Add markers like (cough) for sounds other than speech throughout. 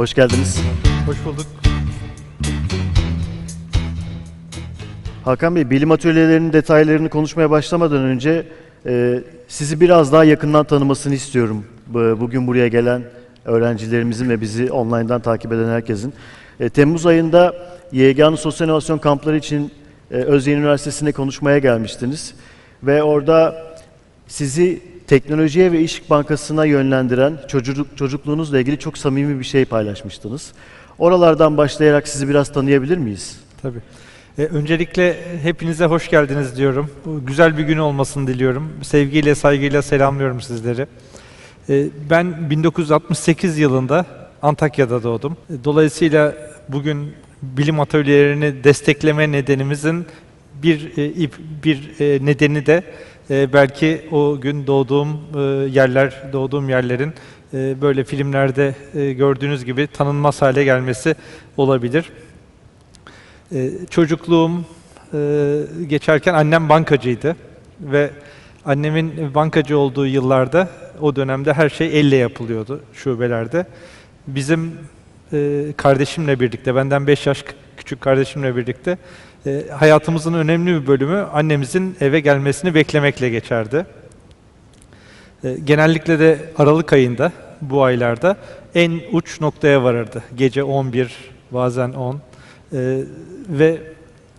Hoş geldiniz. Hoş bulduk. Hakan Bey, bilim atölyelerinin detaylarını konuşmaya başlamadan önce e, sizi biraz daha yakından tanımasını istiyorum. Bu- Bugün buraya gelen öğrencilerimizin ve bizi online'dan takip eden herkesin. E, Temmuz ayında YGA'nın sosyal inovasyon kampları için e, Özyeğin Üniversitesi'ne konuşmaya gelmiştiniz. Ve orada sizi teknolojiye ve iş bankasına yönlendiren çocuk, çocukluğunuzla ilgili çok samimi bir şey paylaşmıştınız. Oralardan başlayarak sizi biraz tanıyabilir miyiz? Tabii. E, öncelikle hepinize hoş geldiniz diyorum. Güzel bir gün olmasını diliyorum. Sevgiyle, saygıyla selamlıyorum sizleri. E, ben 1968 yılında Antakya'da doğdum. E, Dolayısıyla bugün bilim atölyelerini destekleme nedenimizin bir e, bir e, nedeni de e, belki o gün doğduğum e, yerler, doğduğum yerlerin e, böyle filmlerde e, gördüğünüz gibi tanınmaz hale gelmesi olabilir. Ee, çocukluğum geçerken annem bankacıydı ve annemin bankacı olduğu yıllarda o dönemde her şey elle yapılıyordu şubelerde. Bizim kardeşimle birlikte, benden 5 yaş küçük kardeşimle birlikte e, hayatımızın önemli bir bölümü annemizin eve gelmesini beklemekle geçerdi. E, genellikle de Aralık ayında bu aylarda en uç noktaya varırdı. Gece 11, bazen 10. Ee, ve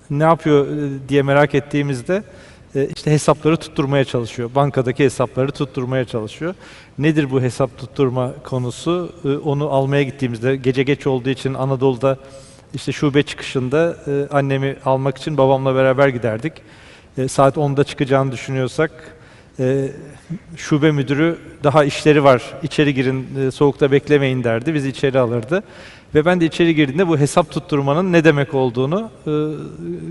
ne yapıyor e, diye merak ettiğimizde e, işte hesapları tutturmaya çalışıyor. Bankadaki hesapları tutturmaya çalışıyor. Nedir bu hesap tutturma konusu? E, onu almaya gittiğimizde gece geç olduğu için Anadolu'da işte şube çıkışında e, annemi almak için babamla beraber giderdik. E, saat 10'da çıkacağını düşünüyorsak e, şube müdürü daha işleri var içeri girin e, soğukta beklemeyin derdi. Bizi içeri alırdı. Ve ben de içeri girdiğimde bu hesap tutturmanın ne demek olduğunu e,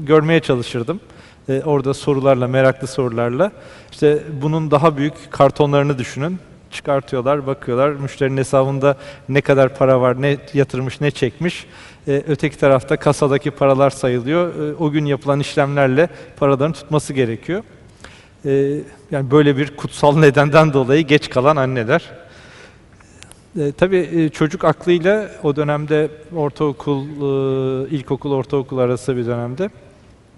görmeye çalışırdım. E, orada sorularla, meraklı sorularla. İşte bunun daha büyük kartonlarını düşünün. Çıkartıyorlar, bakıyorlar. Müşterinin hesabında ne kadar para var, ne yatırmış, ne çekmiş. E, öteki tarafta kasadaki paralar sayılıyor. E, o gün yapılan işlemlerle paraların tutması gerekiyor. E, yani böyle bir kutsal nedenden dolayı geç kalan anneler. Tabii çocuk aklıyla o dönemde ortaokul, e, ilkokul, ortaokul arası bir dönemde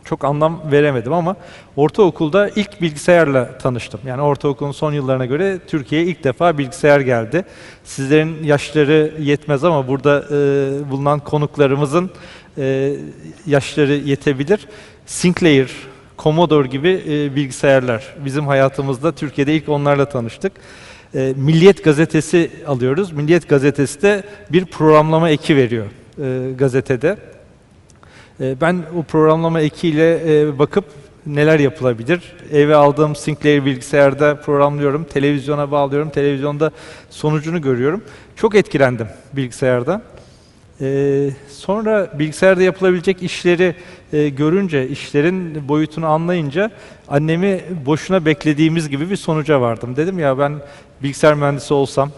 çok anlam veremedim ama ortaokulda ilk bilgisayarla tanıştım. Yani ortaokulun son yıllarına göre Türkiye'ye ilk defa bilgisayar geldi. Sizlerin yaşları yetmez ama burada e, bulunan konuklarımızın e, yaşları yetebilir. Sinclair, Commodore gibi e, bilgisayarlar bizim hayatımızda Türkiye'de ilk onlarla tanıştık. E, Milliyet gazetesi alıyoruz. Milliyet gazetesi de bir programlama eki veriyor e, gazetede. E, ben o programlama ekiyle e, bakıp neler yapılabilir? Eve aldığım Sinclair bilgisayarda programlıyorum, televizyona bağlıyorum, televizyonda sonucunu görüyorum. Çok etkilendim bilgisayardan. Ee, sonra bilgisayarda yapılabilecek işleri e, görünce, işlerin boyutunu anlayınca annemi boşuna beklediğimiz gibi bir sonuca vardım. Dedim ya ben bilgisayar mühendisi olsam,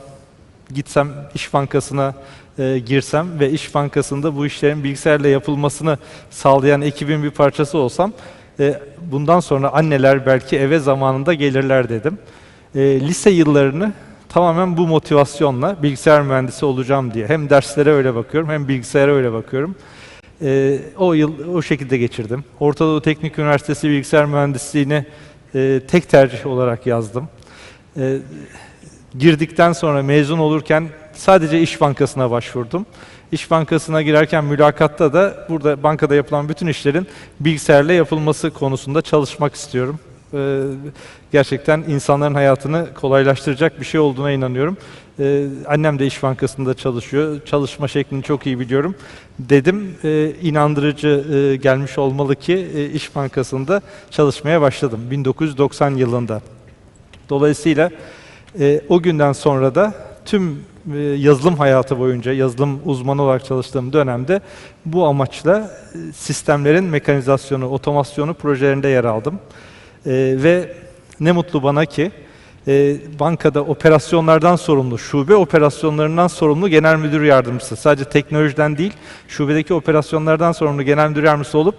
gitsem iş bankasına e, girsem ve iş bankasında bu işlerin bilgisayarla yapılmasını sağlayan ekibin bir parçası olsam, e, bundan sonra anneler belki eve zamanında gelirler dedim. E, lise yıllarını tamamen bu motivasyonla bilgisayar mühendisi olacağım diye hem derslere öyle bakıyorum hem bilgisayara öyle bakıyorum. Ee, o yıl o şekilde geçirdim. Orta Doğu Teknik Üniversitesi Bilgisayar Mühendisliğini e, tek tercih olarak yazdım. Ee, girdikten sonra mezun olurken sadece İş Bankası'na başvurdum. İş Bankası'na girerken mülakatta da burada bankada yapılan bütün işlerin bilgisayarla yapılması konusunda çalışmak istiyorum. Ee, gerçekten insanların hayatını kolaylaştıracak bir şey olduğuna inanıyorum. Ee, annem de İş Bankası'nda çalışıyor. Çalışma şeklini çok iyi biliyorum. Dedim e, inandırıcı e, gelmiş olmalı ki e, İş Bankası'nda çalışmaya başladım 1990 yılında. Dolayısıyla e, o günden sonra da tüm yazılım hayatı boyunca yazılım uzmanı olarak çalıştığım dönemde bu amaçla e, sistemlerin mekanizasyonu, otomasyonu projelerinde yer aldım. E, ve ne mutlu bana ki e, bankada operasyonlardan sorumlu, şube operasyonlarından sorumlu genel müdür yardımcısı. Sadece teknolojiden değil, şubedeki operasyonlardan sorumlu genel müdür yardımcısı olup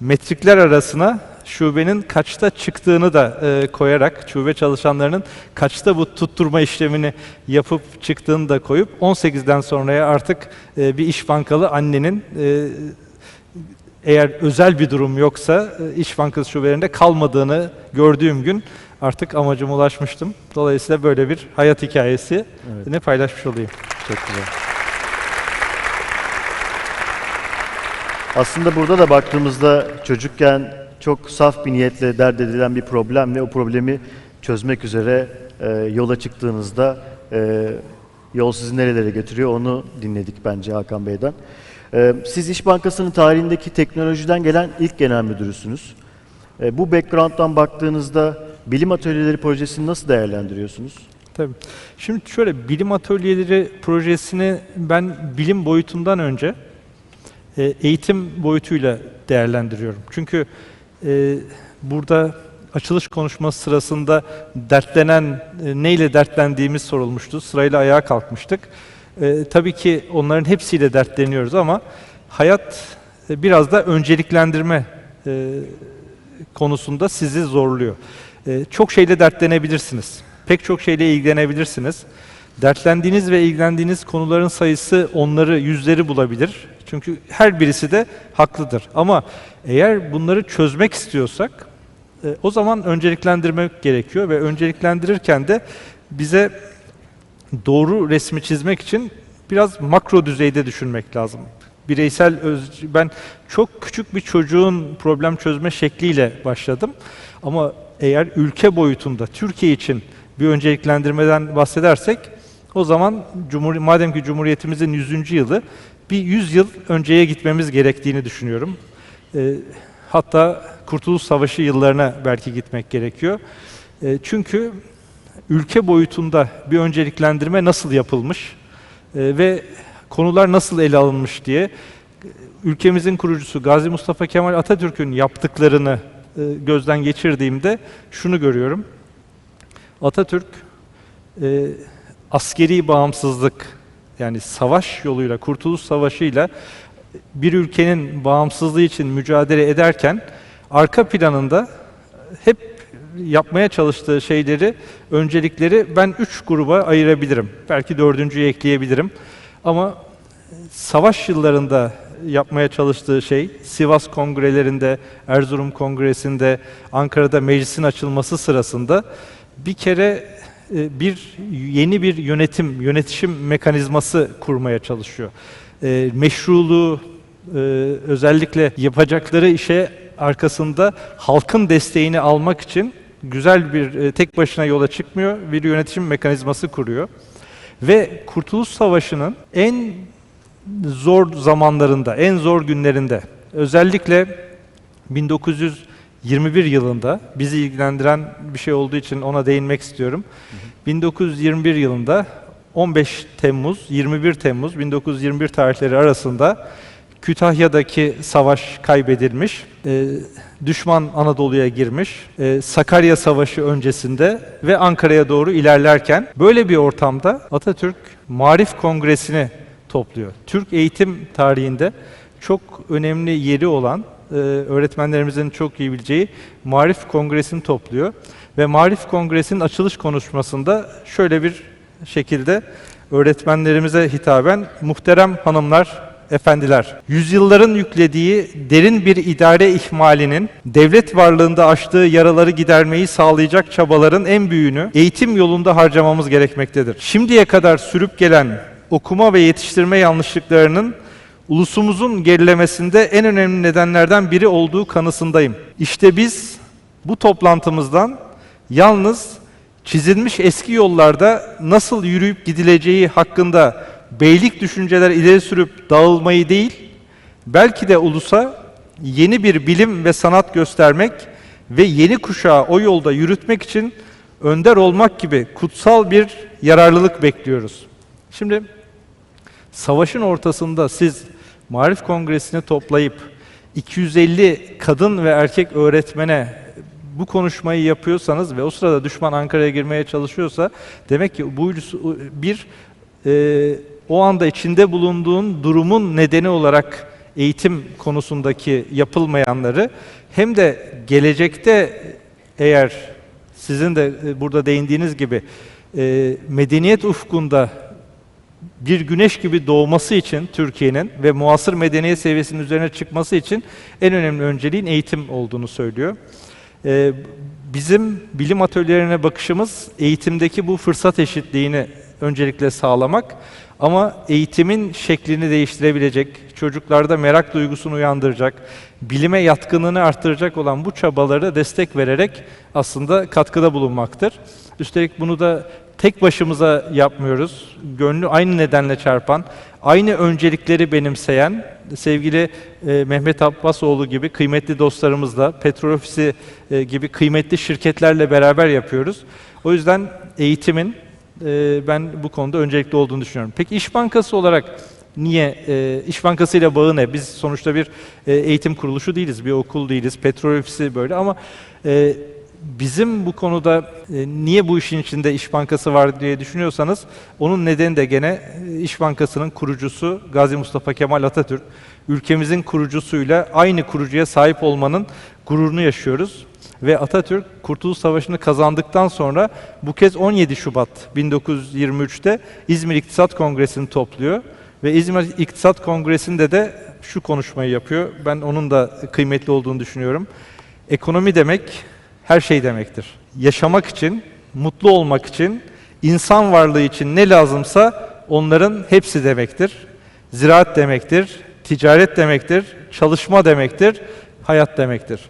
metrikler arasına şubenin kaçta çıktığını da e, koyarak, şube çalışanlarının kaçta bu tutturma işlemini yapıp çıktığını da koyup 18'den sonraya artık e, bir iş bankalı annenin e, eğer özel bir durum yoksa e, İş Bankası şubelerinde kalmadığını gördüğüm gün artık amacıma ulaşmıştım. Dolayısıyla böyle bir hayat hikayesi Evet. ne paylaşmış olayım. Çok güzel. Aslında burada da baktığımızda çocukken çok saf bir niyetle dert edilen bir problem ve o problemi çözmek üzere e, yola çıktığınızda e, yol sizi nerelere götürüyor onu dinledik bence Hakan Bey'den. E, siz İş Bankası'nın tarihindeki teknolojiden gelen ilk genel müdürüsünüz. E, bu background'dan baktığınızda bilim atölyeleri projesini nasıl değerlendiriyorsunuz? Tabii. Şimdi şöyle bilim atölyeleri projesini ben bilim boyutundan önce e, eğitim boyutuyla değerlendiriyorum. Çünkü e, burada açılış konuşması sırasında dertlenen, e, neyle dertlendiğimiz sorulmuştu. Sırayla ayağa kalkmıştık. E, tabii ki onların hepsiyle dertleniyoruz ama hayat e, biraz da önceliklendirme e, konusunda sizi zorluyor. E, çok şeyle dertlenebilirsiniz. Pek çok şeyle ilgilenebilirsiniz. Dertlendiğiniz ve ilgilendiğiniz konuların sayısı onları, yüzleri bulabilir. Çünkü her birisi de haklıdır. Ama eğer bunları çözmek istiyorsak e, o zaman önceliklendirmek gerekiyor ve önceliklendirirken de bize doğru resmi çizmek için biraz makro düzeyde düşünmek lazım. Bireysel öz, ben çok küçük bir çocuğun problem çözme şekliyle başladım. Ama eğer ülke boyutunda Türkiye için bir önceliklendirmeden bahsedersek o zaman Cumhur madem ki Cumhuriyetimizin 100. yılı bir 100 yıl önceye gitmemiz gerektiğini düşünüyorum. Ee, hatta Kurtuluş Savaşı yıllarına belki gitmek gerekiyor. Ee, çünkü ülke boyutunda bir önceliklendirme nasıl yapılmış e, ve konular nasıl ele alınmış diye e, ülkemizin kurucusu Gazi Mustafa Kemal Atatürk'ün yaptıklarını e, gözden geçirdiğimde şunu görüyorum. Atatürk e, askeri bağımsızlık yani savaş yoluyla, Kurtuluş Savaşı'yla bir ülkenin bağımsızlığı için mücadele ederken arka planında hep yapmaya çalıştığı şeyleri, öncelikleri ben üç gruba ayırabilirim. Belki dördüncüyü ekleyebilirim. Ama savaş yıllarında yapmaya çalıştığı şey, Sivas kongrelerinde, Erzurum kongresinde, Ankara'da meclisin açılması sırasında bir kere e, bir yeni bir yönetim, yönetişim mekanizması kurmaya çalışıyor. E, Meşruluğu, e, özellikle yapacakları işe arkasında halkın desteğini almak için güzel bir tek başına yola çıkmıyor, bir yönetim mekanizması kuruyor. Ve Kurtuluş Savaşı'nın en zor zamanlarında, en zor günlerinde, özellikle 1921 yılında bizi ilgilendiren bir şey olduğu için ona değinmek istiyorum. 1921 yılında 15 Temmuz, 21 Temmuz 1921 tarihleri arasında Kütahya'daki savaş kaybedilmiş, e, düşman Anadolu'ya girmiş, e, Sakarya Savaşı öncesinde ve Ankara'ya doğru ilerlerken böyle bir ortamda Atatürk Marif Kongresi'ni topluyor. Türk eğitim tarihinde çok önemli yeri olan e, öğretmenlerimizin çok iyi bileceği Marif Kongresi'ni topluyor ve Marif Kongresi'nin açılış konuşmasında şöyle bir şekilde öğretmenlerimize hitaben muhterem hanımlar, efendiler, yüzyılların yüklediği derin bir idare ihmalinin devlet varlığında açtığı yaraları gidermeyi sağlayacak çabaların en büyüğünü eğitim yolunda harcamamız gerekmektedir. Şimdiye kadar sürüp gelen okuma ve yetiştirme yanlışlıklarının ulusumuzun gerilemesinde en önemli nedenlerden biri olduğu kanısındayım. İşte biz bu toplantımızdan yalnız çizilmiş eski yollarda nasıl yürüyüp gidileceği hakkında beylik düşünceler ileri sürüp dağılmayı değil, belki de ulusa yeni bir bilim ve sanat göstermek ve yeni kuşağı o yolda yürütmek için önder olmak gibi kutsal bir yararlılık bekliyoruz. Şimdi savaşın ortasında siz Marif Kongresi'ni toplayıp 250 kadın ve erkek öğretmene bu konuşmayı yapıyorsanız ve o sırada düşman Ankara'ya girmeye çalışıyorsa demek ki bu bir e, o anda içinde bulunduğun durumun nedeni olarak eğitim konusundaki yapılmayanları hem de gelecekte eğer sizin de e, burada değindiğiniz gibi e, medeniyet ufkunda bir güneş gibi doğması için Türkiye'nin ve muasır medeniyet seviyesinin üzerine çıkması için en önemli önceliğin eğitim olduğunu söylüyor. Ee, bizim bilim atölyelerine bakışımız eğitimdeki bu fırsat eşitliğini öncelikle sağlamak ama eğitimin şeklini değiştirebilecek, çocuklarda merak duygusunu uyandıracak, bilime yatkınlığını arttıracak olan bu çabaları destek vererek aslında katkıda bulunmaktır. Üstelik bunu da tek başımıza yapmıyoruz. Gönlü aynı nedenle çarpan, aynı öncelikleri benimseyen sevgili e, Mehmet Abbasoğlu gibi kıymetli dostlarımızla, Petrol Ofisi e, gibi kıymetli şirketlerle beraber yapıyoruz. O yüzden eğitimin e, ben bu konuda öncelikli olduğunu düşünüyorum. Peki İş Bankası olarak niye, e, İş Bankası ile bağı ne? Biz sonuçta bir e, eğitim kuruluşu değiliz, bir okul değiliz, Petrol Ofisi böyle ama e, bizim bu konuda e, niye bu işin içinde İş Bankası var diye düşünüyorsanız onun nedeni de gene e, İş Bankası'nın kurucusu Gazi Mustafa Kemal Atatürk. Ülkemizin kurucusuyla aynı kurucuya sahip olmanın gururunu yaşıyoruz. Ve Atatürk Kurtuluş Savaşı'nı kazandıktan sonra bu kez 17 Şubat 1923'te İzmir İktisat Kongresi'ni topluyor. Ve İzmir İktisat Kongresi'nde de şu konuşmayı yapıyor. Ben onun da kıymetli olduğunu düşünüyorum. Ekonomi demek her şey demektir. Yaşamak için, mutlu olmak için, insan varlığı için ne lazımsa onların hepsi demektir. Ziraat demektir, ticaret demektir, çalışma demektir, hayat demektir.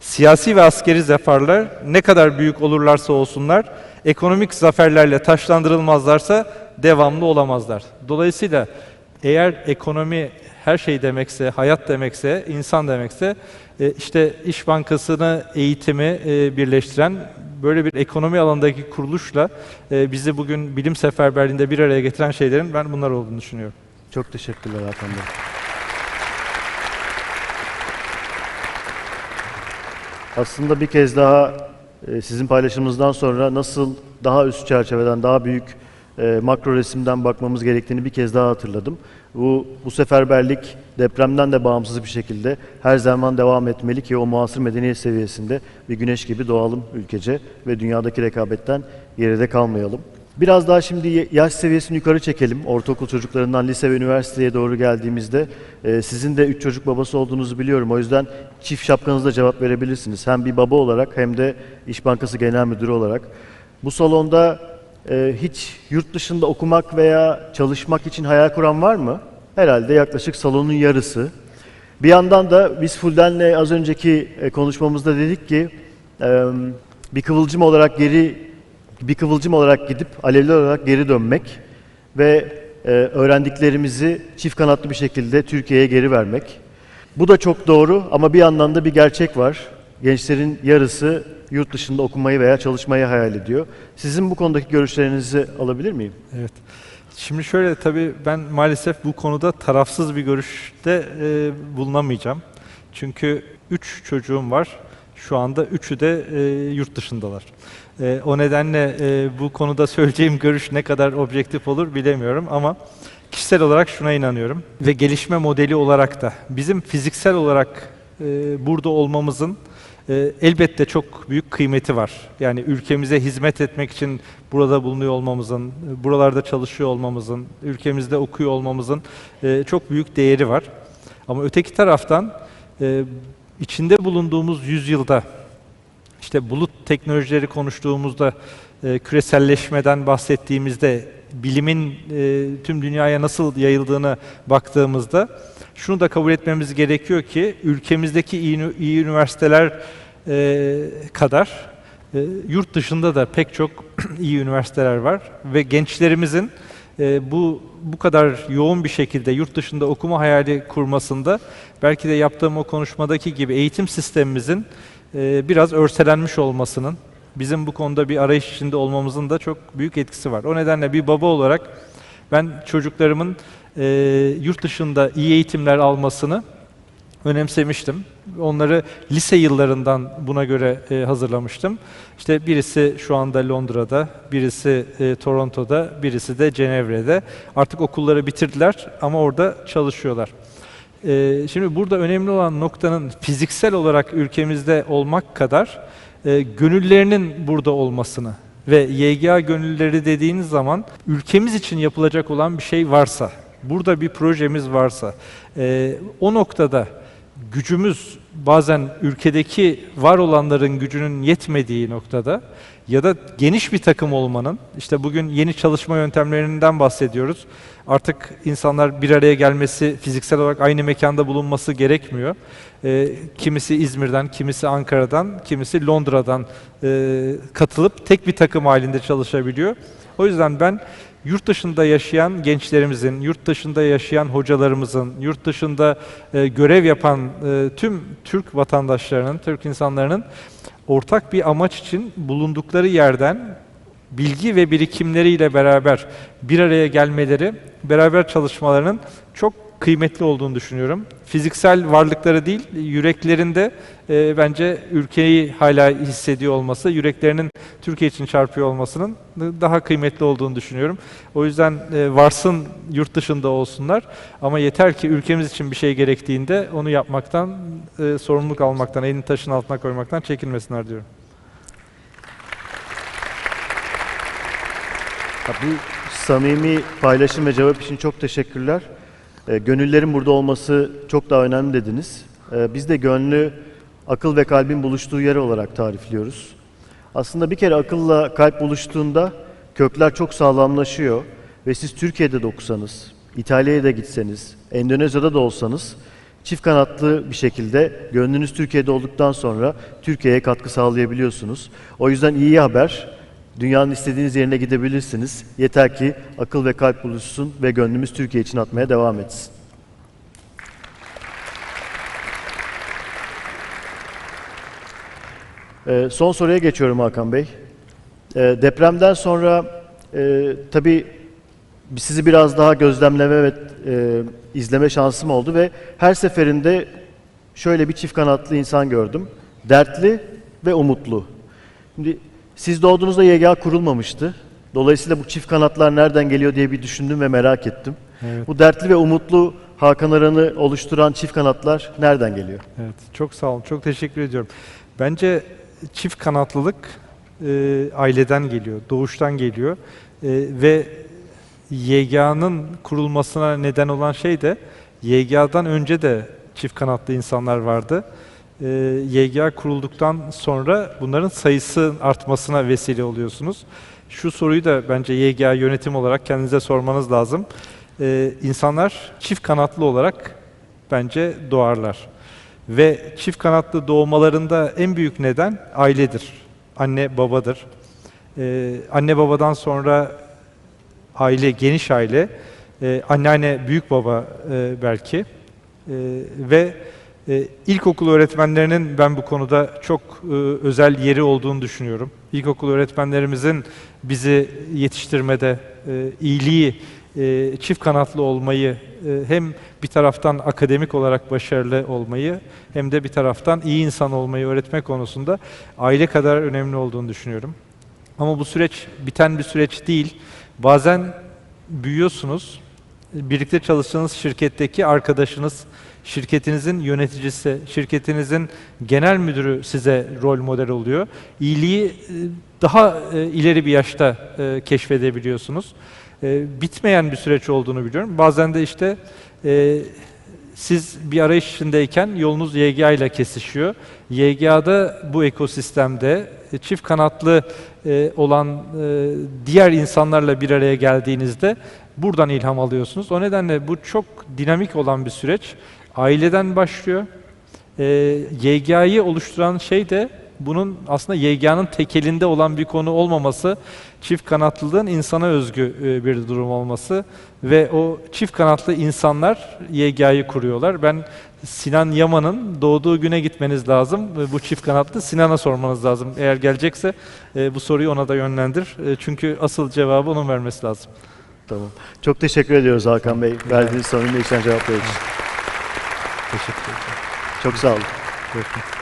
Siyasi ve askeri zaferler ne kadar büyük olurlarsa olsunlar, ekonomik zaferlerle taşlandırılmazlarsa devamlı olamazlar. Dolayısıyla eğer ekonomi her şey demekse, hayat demekse, insan demekse, e, işte İş Bankası'nı eğitimi e, birleştiren böyle bir ekonomi alanındaki kuruluşla e, bizi bugün bilim seferberliğinde bir araya getiren şeylerin ben bunlar olduğunu düşünüyorum. Çok teşekkürler Hakan Bey. Aslında bir kez daha sizin paylaşımınızdan sonra nasıl daha üst çerçeveden, daha büyük e, makro resimden bakmamız gerektiğini bir kez daha hatırladım. Bu, bu seferberlik depremden de bağımsız bir şekilde her zaman devam etmeli ki o muasır medeniyet seviyesinde bir güneş gibi doğalım ülkece ve dünyadaki rekabetten geride kalmayalım. Biraz daha şimdi yaş seviyesini yukarı çekelim. Ortaokul çocuklarından lise ve üniversiteye doğru geldiğimizde e, sizin de üç çocuk babası olduğunuzu biliyorum. O yüzden çift şapkanızla cevap verebilirsiniz. Hem bir baba olarak hem de İş Bankası Genel Müdürü olarak. Bu salonda e, hiç yurt dışında okumak veya çalışmak için hayal kuran var mı? Herhalde yaklaşık salonun yarısı. Bir yandan da biz Fulden'le az önceki e, konuşmamızda dedik ki bir kıvılcım olarak geri bir kıvılcım olarak gidip alevli olarak geri dönmek ve e, öğrendiklerimizi çift kanatlı bir şekilde Türkiye'ye geri vermek. Bu da çok doğru ama bir yandan da bir gerçek var. Gençlerin yarısı yurt dışında okumayı veya çalışmayı hayal ediyor. Sizin bu konudaki görüşlerinizi alabilir miyim? Evet. Şimdi şöyle tabii ben maalesef bu konuda tarafsız bir görüşte e, bulunamayacağım. Çünkü üç çocuğum var. Şu anda üçü de e, yurt dışındalar. E, o nedenle e, bu konuda söyleyeceğim görüş ne kadar objektif olur bilemiyorum ama kişisel olarak şuna inanıyorum ve gelişme modeli olarak da bizim fiziksel olarak e, burada olmamızın e, elbette çok büyük kıymeti var. Yani ülkemize hizmet etmek için burada bulunuyor olmamızın, buralarda çalışıyor olmamızın, ülkemizde okuyor olmamızın e, çok büyük değeri var. Ama öteki taraftan e, içinde bulunduğumuz yüzyılda işte bulut teknolojileri konuştuğumuzda, e, küreselleşmeden bahsettiğimizde, bilimin e, tüm dünyaya nasıl yayıldığını baktığımızda şunu da kabul etmemiz gerekiyor ki ülkemizdeki iyi, iyi üniversiteler e, kadar e, yurt dışında da pek çok (clears throat) iyi üniversiteler var ve gençlerimizin e, bu bu kadar yoğun bir şekilde yurt dışında okuma hayali kurmasında belki de yaptığım o konuşmadaki gibi eğitim sistemimizin e, biraz örselenmiş olmasının bizim bu konuda bir arayış içinde olmamızın da çok büyük etkisi var. O nedenle bir baba olarak ben çocuklarımın e, yurt dışında iyi eğitimler almasını önemsemiştim. Onları lise yıllarından buna göre e, hazırlamıştım. İşte birisi şu anda Londra'da, birisi e, Toronto'da, birisi de Cenevre'de. Artık okulları bitirdiler ama orada çalışıyorlar. Ee, şimdi burada önemli olan noktanın fiziksel olarak ülkemizde olmak kadar e, gönüllerinin burada olmasını ve YGA gönülleri dediğiniz zaman ülkemiz için yapılacak olan bir şey varsa, burada bir projemiz varsa, e, o noktada gücümüz bazen ülkedeki var olanların gücünün yetmediği noktada ya da geniş bir takım olmanın, işte bugün yeni çalışma yöntemlerinden bahsediyoruz. Artık insanlar bir araya gelmesi, fiziksel olarak aynı mekanda bulunması gerekmiyor. Ee, kimisi İzmir'den, kimisi Ankara'dan, kimisi Londra'dan e, katılıp tek bir takım halinde çalışabiliyor. O yüzden ben yurt dışında yaşayan gençlerimizin, yurt dışında yaşayan hocalarımızın, yurt dışında e, görev yapan e, tüm Türk vatandaşlarının, Türk insanlarının ortak bir amaç için bulundukları yerden bilgi ve birikimleriyle beraber bir araya gelmeleri, beraber çalışmalarının çok kıymetli olduğunu düşünüyorum. Fiziksel varlıkları değil, yüreklerinde e, bence ülkeyi hala hissediyor olması, yüreklerinin Türkiye için çarpıyor olmasının daha kıymetli olduğunu düşünüyorum. O yüzden e, varsın yurt dışında olsunlar ama yeter ki ülkemiz için bir şey gerektiğinde onu yapmaktan, e, sorumluluk almaktan, elini taşın altına koymaktan çekinmesinler diyorum. Bu samimi paylaşım ve cevap için çok teşekkürler. E, gönüllerin burada olması çok daha önemli dediniz. E, biz de gönlü akıl ve kalbin buluştuğu yer olarak tarifliyoruz. Aslında bir kere akılla kalp buluştuğunda kökler çok sağlamlaşıyor ve siz Türkiye'de de okusanız, İtalya'ya da gitseniz, Endonezya'da da olsanız çift kanatlı bir şekilde gönlünüz Türkiye'de olduktan sonra Türkiye'ye katkı sağlayabiliyorsunuz. O yüzden iyi haber. Dünyanın istediğiniz yerine gidebilirsiniz. Yeter ki akıl ve kalp buluşsun ve gönlümüz Türkiye için atmaya devam etsin. Ee, son soruya geçiyorum Hakan Bey. Ee, depremden sonra e, tabii sizi biraz daha gözlemleme ve e, izleme şansım oldu ve her seferinde şöyle bir çift kanatlı insan gördüm. Dertli ve umutlu. Şimdi siz doğduğunuzda YGA kurulmamıştı. Dolayısıyla bu çift kanatlar nereden geliyor diye bir düşündüm ve merak ettim. Evet. Bu dertli ve umutlu Hakan Aran'ı oluşturan çift kanatlar nereden geliyor? Evet, çok sağ olun. Çok teşekkür ediyorum. Bence çift kanatlılık e, aileden geliyor, doğuştan geliyor E, ve YGA'nın kurulmasına neden olan şey de YGA'dan önce de çift kanatlı insanlar vardı. E, YGA kurulduktan sonra bunların sayısı artmasına vesile oluyorsunuz. Şu soruyu da bence YGA yönetim olarak kendinize sormanız lazım. E, insanlar çift kanatlı olarak bence doğarlar. Ve çift kanatlı doğmalarında en büyük neden ailedir. Anne babadır. Ee, anne babadan sonra aile, geniş aile, ee, anneanne, büyük baba e, belki. Ee, ve e, ilkokul öğretmenlerinin ben bu konuda çok e, özel yeri olduğunu düşünüyorum. İlkokul öğretmenlerimizin bizi yetiştirmede e, iyiliği, e, çift kanatlı olmayı, hem bir taraftan akademik olarak başarılı olmayı hem de bir taraftan iyi insan olmayı öğretme konusunda aile kadar önemli olduğunu düşünüyorum. Ama bu süreç biten bir süreç değil. Bazen büyüyorsunuz, birlikte çalıştığınız şirketteki arkadaşınız, şirketinizin yöneticisi, şirketinizin genel müdürü size rol model oluyor. İyiliği e, daha e, ileri bir yaşta e, keşfedebiliyorsunuz. Bitmeyen bir süreç olduğunu biliyorum. Bazen de işte siz bir arayış içindeyken yolunuz YGA ile kesişiyor. YGA'da bu ekosistemde çift kanatlı olan diğer insanlarla bir araya geldiğinizde buradan ilham alıyorsunuz. O nedenle bu çok dinamik olan bir süreç. Aileden başlıyor. E, YGA'yı oluşturan şey de bunun aslında YGA'nın tekelinde olan bir konu olmaması, çift kanatlılığın insana özgü e, bir durum olması ve o çift kanatlı insanlar YGA'yı kuruyorlar. Ben Sinan Yaman'ın doğduğu güne gitmeniz lazım. Bu çift kanatlı Sinan'a sormanız lazım. Eğer gelecekse e, bu soruyu ona da yönlendir. E, Çünkü asıl cevabı onun vermesi lazım. Tamam. Çok teşekkür ediyoruz Hakan Bey. Verdiğiniz samimi içten cevaplar için. Teşekkür ederim. Çok sağ olun. Görüşmek üzere.